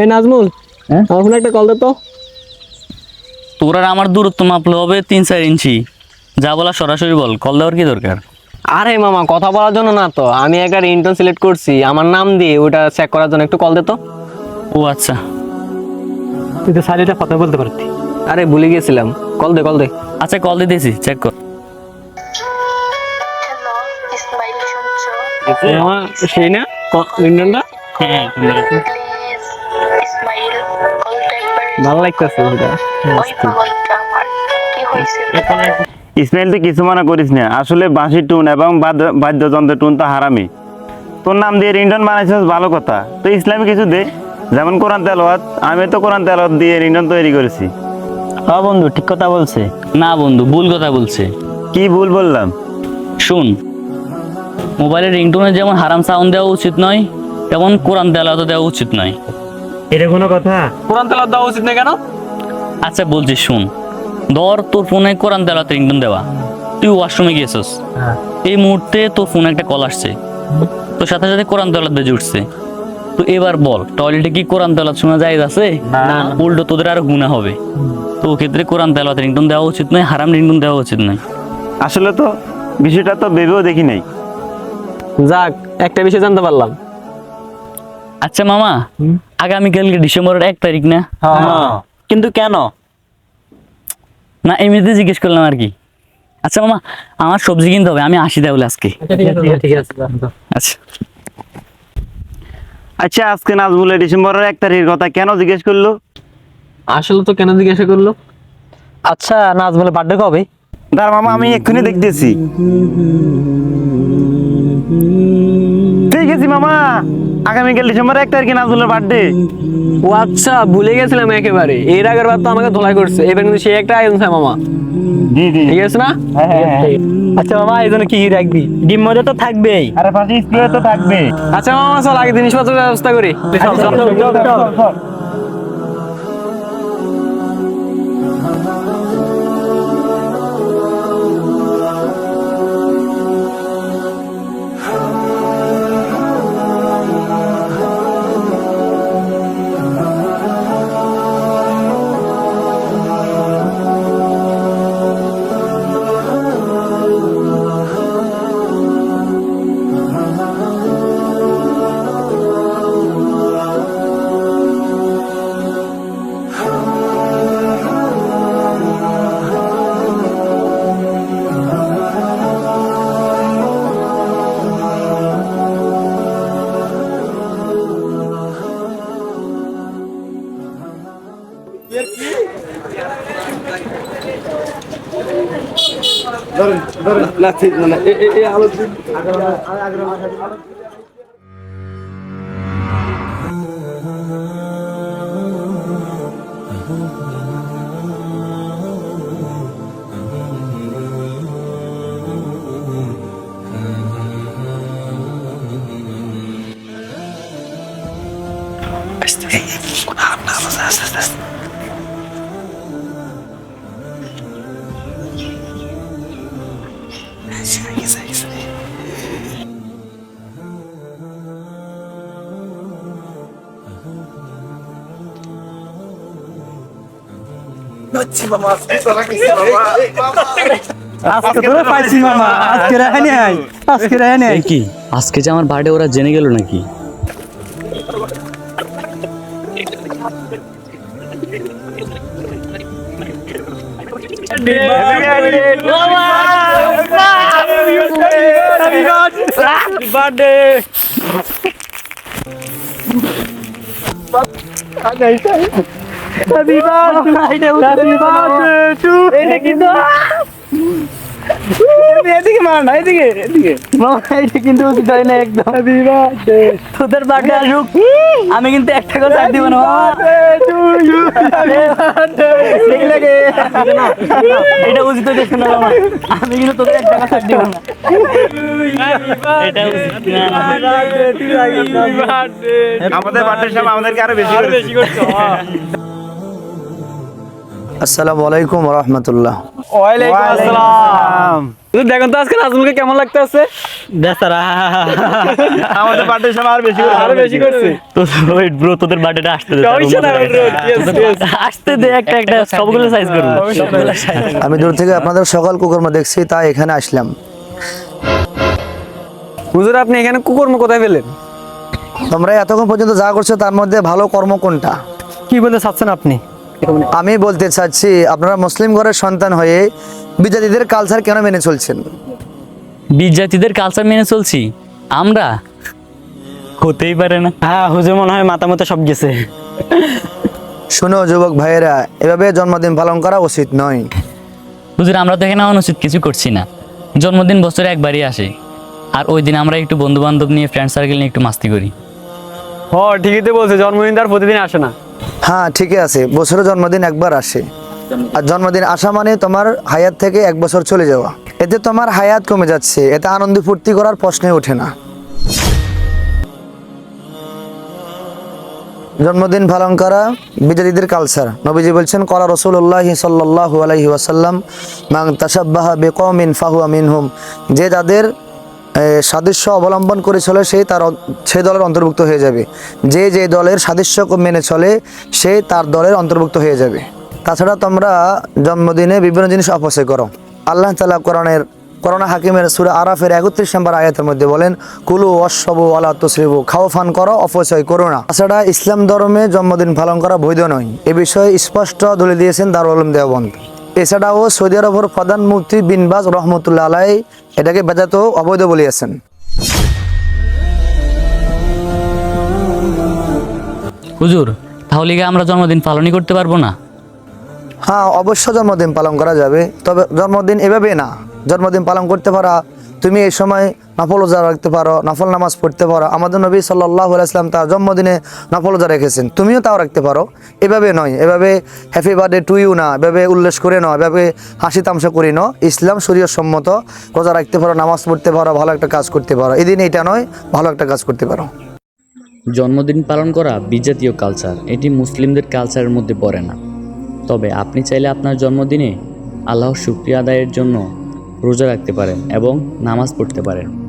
এই নাজমুল হ্যাঁ? আমার ফোনে একটা কল দে তো। তোর আর আমার দূরত্ব মাপলে হবে তিন চার ইঞ্চি। যা বলা সরাসরি বল কল দেওয়ার কি দরকার? আরে মামা কথা বলার জন্য না তো। আমি একটা রিংটোন সিলেক্ট করছি। আমার নাম দিয়ে ওটা চেক করার জন্য একটু কল দে তো। ও আচ্ছা। তুই তো সাইলেটা কথা বলতে পারতি। আরে ভুলে গেছিলাম। কল দে কল দে। আচ্ছা কল দিতেছি চেক কর। সেই না? রিংটোনটা হ্যাঁ ভালো লাগতেছে ইসমাইল তুই কিছু মনে করিস না। আসলে বাঁশির টুন এবং বাদ্যযন্ত্রের টুন তো হারামি। তোর নাম দিয়ে রিংটন বানাইছিস ভালো কথা। তো ইসলামী কিছু দে। যেমন কোরআন তেলাওয়াত আমি তো কোরআন তেলাওয়াত দিয়ে রিংটন তৈরি করেছি। হ্যাঁ বন্ধু ঠিক কথা বলছে। না বন্ধু ভুল কথা বলছে। কি ভুল বললাম? শুন মোবাইলের রিংটোনে যেমন হারাম সাউন্ড দেওয়া উচিত নয় তেমন কোরআন তেলাওয়াত দেওয়া উচিত নয়। এটা কোনো কথা? কোরআন তেলাওয়াত দেওয়া উচিত না কেন? আচ্ছা বলছি শুন। ধর তোর ফোনে কোরআন তেলাওয়াত রিংটোন দেওয়া। তুই ওয়াশরুমে গিয়েছিস। এই মুহূর্তে তোর ফোনে একটা কল আসছে। তোর সাথে সাথে কোরআন তেলাওয়াত বেজে উঠছে। তো এবার বল টয়লেটে কি কোরআন তেলাওয়াত শোনা যায় আছে? না। উল্টো তোদের আর গুণা হবে। তো ও ক্ষেত্রে কোরআন তেলাওয়াত রিংটোন দেওয়া উচিত নয় হারাম রিংটোন দেওয়া উচিত নয়। আসলে তো বিষয়টা তো ভেবেও দেখি নাই। যাক একটা বিষয় জানতে পারলাম। আচ্ছা মামা। আগামীকালকে ডিসেম্বরের এক তারিখ না? কিন্তু কেন? না এমনিতে জিজ্ঞেস করলাম আর কি। আচ্ছা মামা আমার সবজি কিনতে হবে আমি আসি তাহলে আজকে। আচ্ছা আচ্ছা। আজকে নাজমুলের ডিসেম্বরের এক তারিখের কথা কেন জিজ্ঞেস করল? আসলে তো কেন জিজ্ঞাসা করল? আচ্ছা নাজমুলের বার্থডে কবে? দাঁড়া মামা আমি এক্ষুনি দেখতেছি। আছে মামা। আগামীকাল ডিসেম্বর এক তারিখে নাজমুলের বার্থডে ও আচ্ছা ভুলে গেছিলাম একেবারে। এর আগের বার তো আমাকে ধোলাই করছে। এবার কিন্তু সে একটা আয়োজন হয় মামা। জি জি। ঠিক আছে না? আচ্ছা মামা এই জন্য কি কি রাখবি? ডিম মজা তো থাকবেই। আরে পাশে স্প্রে তো থাকবে আচ্ছা মামা চল আগে জিনিসপত্রের ব্যবস্থা করি। না ঠিক মানে এই আলোচনা Hey, hey, hey, hey, hey, hey, hey, hey, চল, চল। আজকে তোরা পাইছি মামা আজকে রাখা নাই আজকে রাখা নাই এই কি আজকে যে আমার বার্থডে ওরা জেনে গেল নাকি এদিকে মার না এদিকে এদিকে। মামা এটা কিন্তু উচিত হয় না একদম। তোদের বার্থডে আসুক। আমি কিন্তু একটা কথা আর দিব না এটা উচিত হইতেছে না মামা। আমি কিন্তু তোদের একটা কথা আর দিব না। এটা উচিত না। আমাদের বার্থডে আমাদেরকে আরও বেশি বেশি করে আসসালামু আলাইকুম রহমতুল্লাহ। ওয়ালাইকুম আসসালাম। দেখুন তো আজকে নাজমুলকে কেমন লাগতেছে? বেচারা। আমাদের আর বেশি আরও বেশি করছে। তো ওয়েট ব্রো তোদের বার্থডেটা আসতে দে. আসতে দে একটা একটা সবগুলো সাইজ করব আমি দূর থেকে আপনাদের সকল কুকর্ম দেখছি তাই এখানে আসলাম। হুজুর আপনি এখানে কুকর্ম কোথায় পেলেন? তোমরা এতক্ষণ পর্যন্ত যা করছ তার মধ্যে ভালো কর্ম কোনটা? কি বলতে চাচ্ছেন আপনি? আমি বলতে চাচ্ছি আপনারা মুসলিম ঘরের সন্তান হয়ে বিজাতিদের কালচার কেন মেনে চলছেন? বিজাতিদের কালচার মেনে চলছি? আমরা? হতেই পারে না। হ্যাঁ হুজুর মনে হয় মাথা মতো সব গেছে। শুনো যুবক ভাইয়েরা এভাবে জন্মদিন পালন করা উচিত নয়। হুজুর আমরা তো এখানে অনুচিত কিছু করছি না। জন্মদিন বছরে একবারই আসে। আর ওই দিন আমরা একটু বন্ধু বান্ধব নিয়ে ফ্রেন্ড সার্কেল নিয়ে একটু মাস্তি করি। হ ঠিকই তো বলছে জন্মদিন তার প্রতিদিন আসে না। হ্যাঁ ঠিকই আছে। বছরে জন্মদিন একবার আসে। আর জন্মদিন আসা মানে তোমার হায়াত থেকে এক বছর চলে যাওয়া। এতে তোমার হায়াত কমে যাচ্ছে। এতে আনন্দ ফুর্তি করার প্রশ্নই ওঠে না। জন্মদিন পালন করা বিজাতিদের কালচার নবীজি বলছেন কলা রসুল্লাহ সাল্লাহ আলহি ওয়াসাল্লাম মাং তাসাব্বাহা বেকমিন ফাহুয়া মিনহুম। যে তাদের এ, সাদৃশ্য অবলম্বন করে চলে সেই তার সে দলের অন্তর্ভুক্ত হয়ে যাবে। যে যে দলের সাদৃশ্য মেনে চলে, সে তার দলের অন্তর্ভুক্ত হয়ে যাবে। তাছাড়া তোমরা জন্মদিনে বিভিন্ন জিনিস অপচয় করো। আল্লাহ তালা কোরআনের করোনা হাকিমের সুরা আরাফের একত্রিশ নম্বর আয়াতের মধ্যে বলেন, কুলু অশ্ববু আলা তসরিবু খাও, ফান করো, অপচয় করো না। তাছাড়া ইসলাম ধর্মে জন্মদিন পালন করা বৈধ নয়। এ বিষয়ে স্পষ্ট দলে দিয়েছেন দারুল দেওবন্দ। এছাড়াও সৌদি আরবের প্রধান মুফতি বিনবাজ রহমতুল্লাহ আলাই এটাকে বেজাত অবৈধ বলিয়াছেন। হুজুর তাহলে কি আমরা জন্মদিন পালনই করতে পারব না? হ্যাঁ অবশ্য জন্মদিন পালন করা যাবে তবে জন্মদিন এভাবে না। জন্মদিন পালন করতে পারা তুমি এই সময় নফল রোজা রাখতে পারো, নফল নামাজ পড়তে পারো। আমাদের নবী সাল্লাহ ইসলাম তার জন্মদিনে নফল রোজা রেখেছেন। তুমিও তাও রাখতে পারো। এভাবে নয়, এভাবে হ্যাপি বার্থডে টু ইউ না, এভাবে উল্লেস করে নাও, এভাবে হাসি তামসা করি নাও। ইসলাম শরীয় সম্মত, রোজা রাখতে পারো, নামাজ পড়তে পারো, ভালো একটা কাজ করতে পারো। এদিন এটা নয়, ভালো একটা কাজ করতে পারো। জন্মদিন পালন করা বিজাতীয় কালচার এটি মুসলিমদের কালচারের মধ্যে পড়ে না। তবে আপনি চাইলে আপনার জন্মদিনে আল্লাহর শুক্রিয়া আদায়ের জন্য রোজা রাখতে পারেন এবং নামাজ পড়তে পারেন।